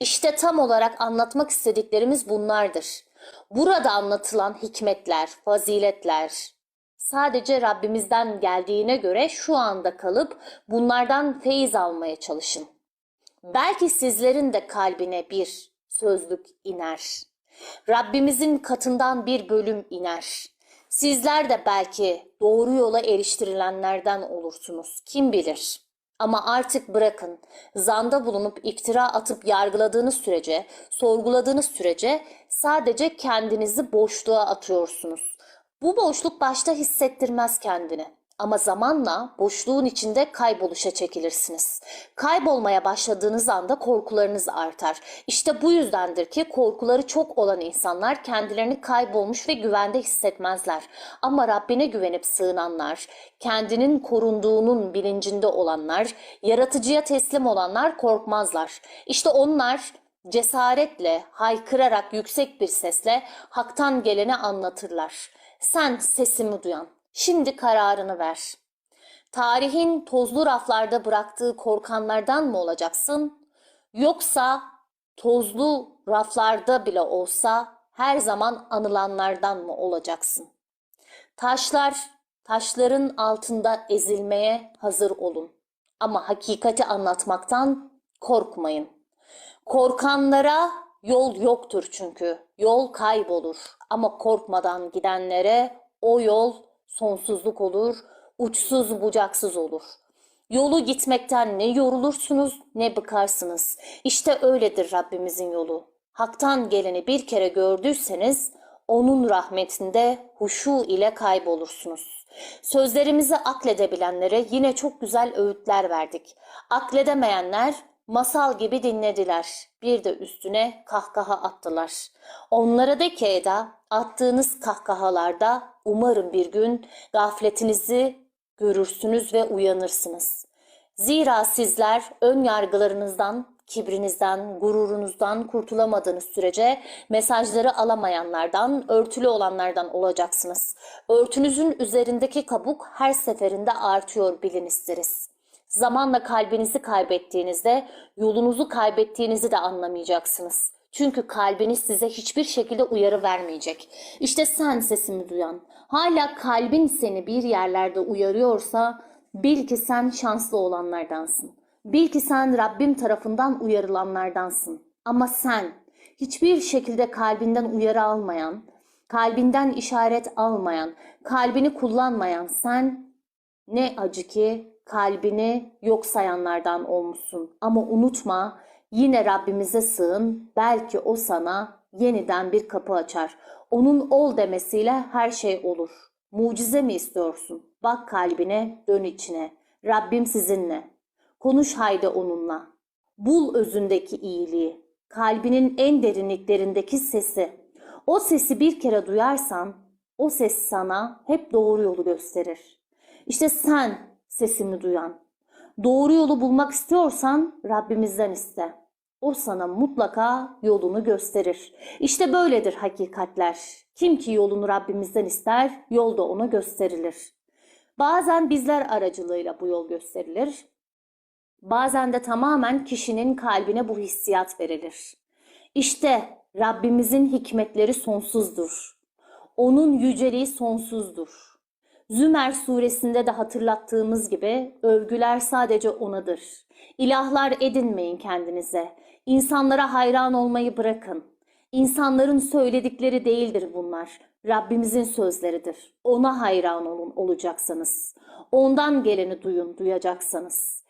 İşte tam olarak anlatmak istediklerimiz bunlardır. Burada anlatılan hikmetler, faziletler sadece Rabbimizden geldiğine göre şu anda kalıp bunlardan feyiz almaya çalışın. Belki sizlerin de kalbine bir sözlük iner. Rabbimizin katından bir bölüm iner. Sizler de belki doğru yola eriştirilenlerden olursunuz. Kim bilir? Ama artık bırakın. Zanda bulunup iftira atıp yargıladığınız sürece, sorguladığınız sürece sadece kendinizi boşluğa atıyorsunuz. Bu boşluk başta hissettirmez kendini. Ama zamanla boşluğun içinde kayboluşa çekilirsiniz. Kaybolmaya başladığınız anda korkularınız artar. İşte bu yüzdendir ki korkuları çok olan insanlar kendilerini kaybolmuş ve güvende hissetmezler. Ama Rabbine güvenip sığınanlar, kendinin korunduğunun bilincinde olanlar, yaratıcıya teslim olanlar korkmazlar. İşte onlar cesaretle, haykırarak yüksek bir sesle haktan geleni anlatırlar. Sen sesimi duyan, Şimdi kararını ver. Tarihin tozlu raflarda bıraktığı korkanlardan mı olacaksın? Yoksa tozlu raflarda bile olsa her zaman anılanlardan mı olacaksın? Taşlar, taşların altında ezilmeye hazır olun. Ama hakikati anlatmaktan korkmayın. Korkanlara yol yoktur çünkü. Yol kaybolur. Ama korkmadan gidenlere o yol sonsuzluk olur, uçsuz bucaksız olur. Yolu gitmekten ne yorulursunuz ne bıkarsınız. İşte öyledir Rabbimizin yolu. Hak'tan geleni bir kere gördüyseniz onun rahmetinde huşu ile kaybolursunuz. Sözlerimizi akledebilenlere yine çok güzel öğütler verdik. Akledemeyenler masal gibi dinlediler. Bir de üstüne kahkaha attılar. Onlara de ki Eda, attığınız kahkahalarda umarım bir gün gafletinizi görürsünüz ve uyanırsınız. Zira sizler ön yargılarınızdan, kibrinizden, gururunuzdan kurtulamadığınız sürece mesajları alamayanlardan, örtülü olanlardan olacaksınız. Örtünüzün üzerindeki kabuk her seferinde artıyor bilin isteriz. Zamanla kalbinizi kaybettiğinizde yolunuzu kaybettiğinizi de anlamayacaksınız. Çünkü kalbiniz size hiçbir şekilde uyarı vermeyecek. İşte sen sesimi duyan, hala kalbin seni bir yerlerde uyarıyorsa bil ki sen şanslı olanlardansın. Bil ki sen Rabbim tarafından uyarılanlardansın. Ama sen hiçbir şekilde kalbinden uyarı almayan, kalbinden işaret almayan, kalbini kullanmayan sen ne acı ki kalbini yok sayanlardan olmuşsun. Ama unutma yine Rabbimize sığın. Belki o sana yeniden bir kapı açar. Onun ol demesiyle her şey olur. Mucize mi istiyorsun? Bak kalbine, dön içine. Rabbim sizinle. Konuş haydi onunla. Bul özündeki iyiliği. Kalbinin en derinliklerindeki sesi. O sesi bir kere duyarsan, o ses sana hep doğru yolu gösterir. İşte sen sesimi duyan. Doğru yolu bulmak istiyorsan Rabbimizden iste. O sana mutlaka yolunu gösterir. İşte böyledir hakikatler. Kim ki yolunu Rabbimizden ister, yol da ona gösterilir. Bazen bizler aracılığıyla bu yol gösterilir. Bazen de tamamen kişinin kalbine bu hissiyat verilir. İşte Rabbimizin hikmetleri sonsuzdur. Onun yüceliği sonsuzdur. Zümer suresinde de hatırlattığımız gibi övgüler sadece onadır. İlahlar edinmeyin kendinize. İnsanlara hayran olmayı bırakın. İnsanların söyledikleri değildir bunlar. Rabbimizin sözleridir. Ona hayran olun olacaksanız. Ondan geleni duyun duyacaksınız.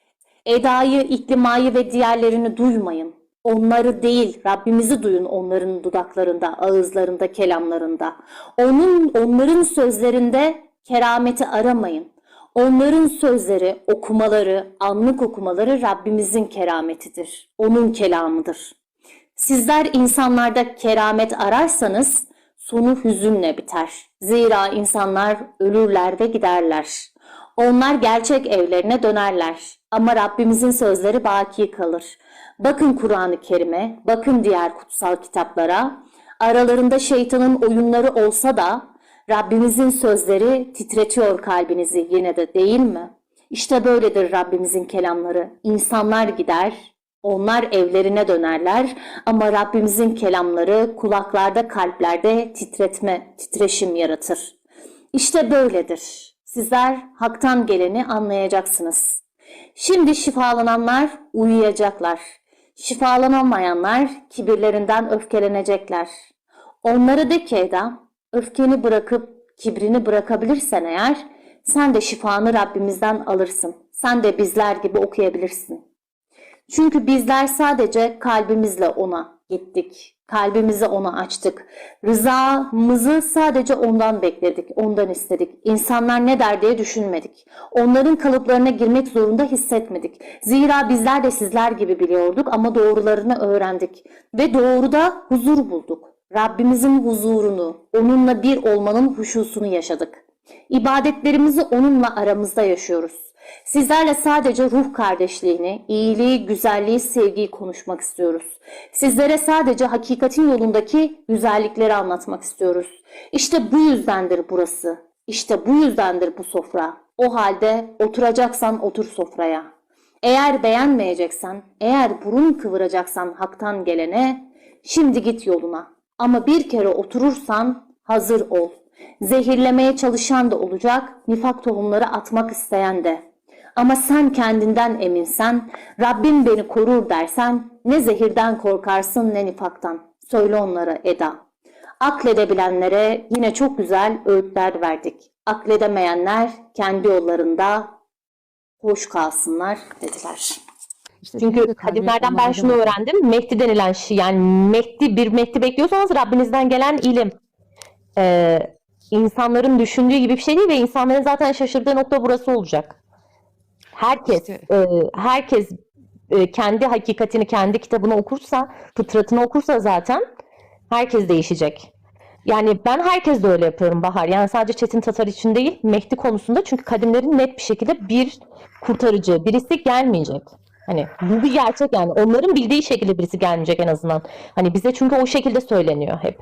Eda'yı, iklimayı ve diğerlerini duymayın. Onları değil, Rabbimizi duyun onların dudaklarında, ağızlarında, kelamlarında. Onun, onların sözlerinde kerameti aramayın. Onların sözleri, okumaları, anlık okumaları Rabbimizin kerametidir. Onun kelamıdır. Sizler insanlarda keramet ararsanız sonu hüzünle biter. Zira insanlar ölürler ve giderler. Onlar gerçek evlerine dönerler. Ama Rabbimizin sözleri baki kalır. Bakın Kur'an-ı Kerim'e, bakın diğer kutsal kitaplara. Aralarında şeytanın oyunları olsa da Rabbimizin sözleri titretiyor kalbinizi yine de değil mi? İşte böyledir Rabbimizin kelamları. İnsanlar gider, Onlar evlerine dönerler ama Rabbimizin kelamları kulaklarda, kalplerde titretme, titreşim yaratır. İşte böyledir. Sizler haktan geleni anlayacaksınız. Şimdi şifalananlar uyuyacaklar. Şifalanamayanlar kibirlerinden öfkelenecekler. Onlara de ki Eda, öfkeni bırakıp kibrini bırakabilirsen eğer, sen de şifanı Rabbimizden alırsın. Sen de bizler gibi okuyabilirsin. Çünkü bizler sadece kalbimizle ona gittik. Kalbimizi ona açtık. Rızamızı sadece ondan bekledik, ondan istedik. İnsanlar ne der diye düşünmedik. Onların kalıplarına girmek zorunda hissetmedik. Zira bizler de sizler gibi biliyorduk ama doğrularını öğrendik. Ve doğruda huzur bulduk. Rabbimizin huzurunu, onunla bir olmanın huşusunu yaşadık. İbadetlerimizi onunla aramızda yaşıyoruz. Sizlerle sadece ruh kardeşliğini, iyiliği, güzelliği, sevgiyi konuşmak istiyoruz. Sizlere sadece hakikatin yolundaki güzellikleri anlatmak istiyoruz. İşte bu yüzdendir burası. İşte bu yüzdendir bu sofra. O halde oturacaksan otur sofraya. Eğer beğenmeyeceksen, eğer burun kıvıracaksan haktan gelene, şimdi git yoluna. Ama bir kere oturursan hazır ol. Zehirlemeye çalışan da olacak, nifak tohumları atmak isteyen de. Ama sen kendinden eminsen, Rabbim beni korur dersen, ne zehirden korkarsın ne nifaktan. Söyle onlara Eda. Akledebilenlere yine çok güzel öğütler verdik. Akledemeyenler kendi yollarında hoş kalsınlar dediler. İşte Çünkü de kadimlerden ben şunu öğrendim. Mehdi denilen şey yani Mehdi bir Mehdi bekliyorsanız Rabbinizden gelen ilim. Ee, insanların düşündüğü gibi bir şey değil ve insanların zaten şaşırdığı nokta burası olacak. Herkes İşte. e, herkes e, kendi hakikatini kendi kitabını okursa, fıtratını okursa zaten herkes değişecek. Yani ben herkes de öyle yapıyorum Bahar. Yani sadece Çetin Tatar için değil, Mehdi konusunda çünkü kadimlerin net bir şekilde bir kurtarıcı, birisi gelmeyecek. Hani bu bir gerçek yani. Onların bildiği şekilde birisi gelmeyecek en azından. Hani bize çünkü o şekilde söyleniyor hep.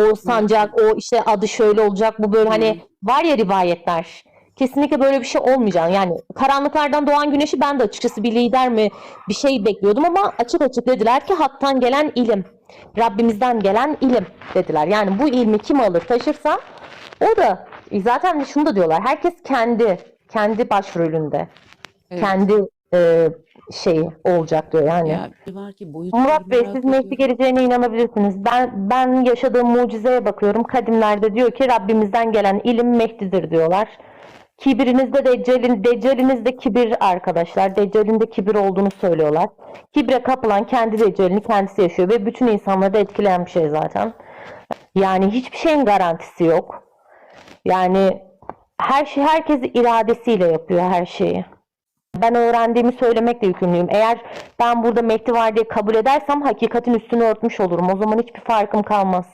O sancak, o işte adı şöyle olacak, bu böyle hani var ya rivayetler. Kesinlikle böyle bir şey olmayacak. Yani karanlıklardan doğan güneşi ben de açıkçası bir lider mi bir şey bekliyordum ama açık açık dediler ki haktan gelen ilim. Rabbimizden gelen ilim dediler. Yani bu ilmi kim alır taşırsa o da e, zaten şunu da diyorlar. Herkes kendi kendi başrolünde. Evet. Kendi e, şeyi olacak diyor yani. Ya bir var ki boyutları Murat Bey merak siz ediyorum. geleceğine inanabilirsiniz. Ben ben yaşadığım mucizeye bakıyorum. Kadimlerde diyor ki Rabbimizden gelen ilim Mehdi'dir diyorlar. Kibirinizde Deccal'in, Deccal'inizde kibir arkadaşlar. Deccal'in de kibir olduğunu söylüyorlar. Kibre kapılan kendi Deccal'ini kendisi yaşıyor ve bütün insanları da etkileyen bir şey zaten. Yani hiçbir şeyin garantisi yok. Yani her şey herkes iradesiyle yapıyor her şeyi. Ben öğrendiğimi söylemekle yükümlüyüm. Eğer ben burada Mehdi var diye kabul edersem hakikatin üstünü örtmüş olurum. O zaman hiçbir farkım kalmaz.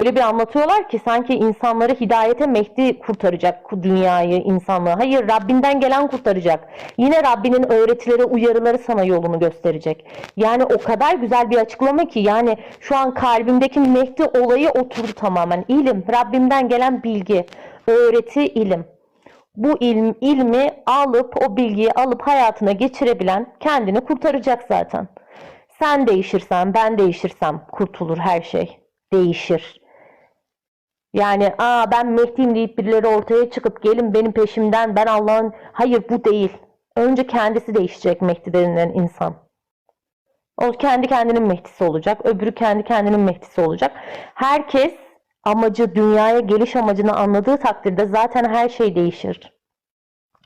Öyle bir anlatıyorlar ki sanki insanları hidayete Mehdi kurtaracak dünyayı, insanlığı. Hayır Rabbinden gelen kurtaracak. Yine Rabbinin öğretileri, uyarıları sana yolunu gösterecek. Yani o kadar güzel bir açıklama ki yani şu an kalbimdeki Mehdi olayı oturdu tamamen. İlim, Rabbimden gelen bilgi, öğreti, ilim bu ilm, ilmi alıp o bilgiyi alıp hayatına geçirebilen kendini kurtaracak zaten. Sen değişirsen, ben değişirsem kurtulur her şey. Değişir. Yani aa ben Mehdi'yim deyip birileri ortaya çıkıp gelin benim peşimden ben Allah'ın hayır bu değil. Önce kendisi değişecek Mehdi denilen insan. O kendi kendinin Mehdisi olacak. Öbürü kendi kendinin Mehdisi olacak. Herkes amacı, dünyaya geliş amacını anladığı takdirde zaten her şey değişir.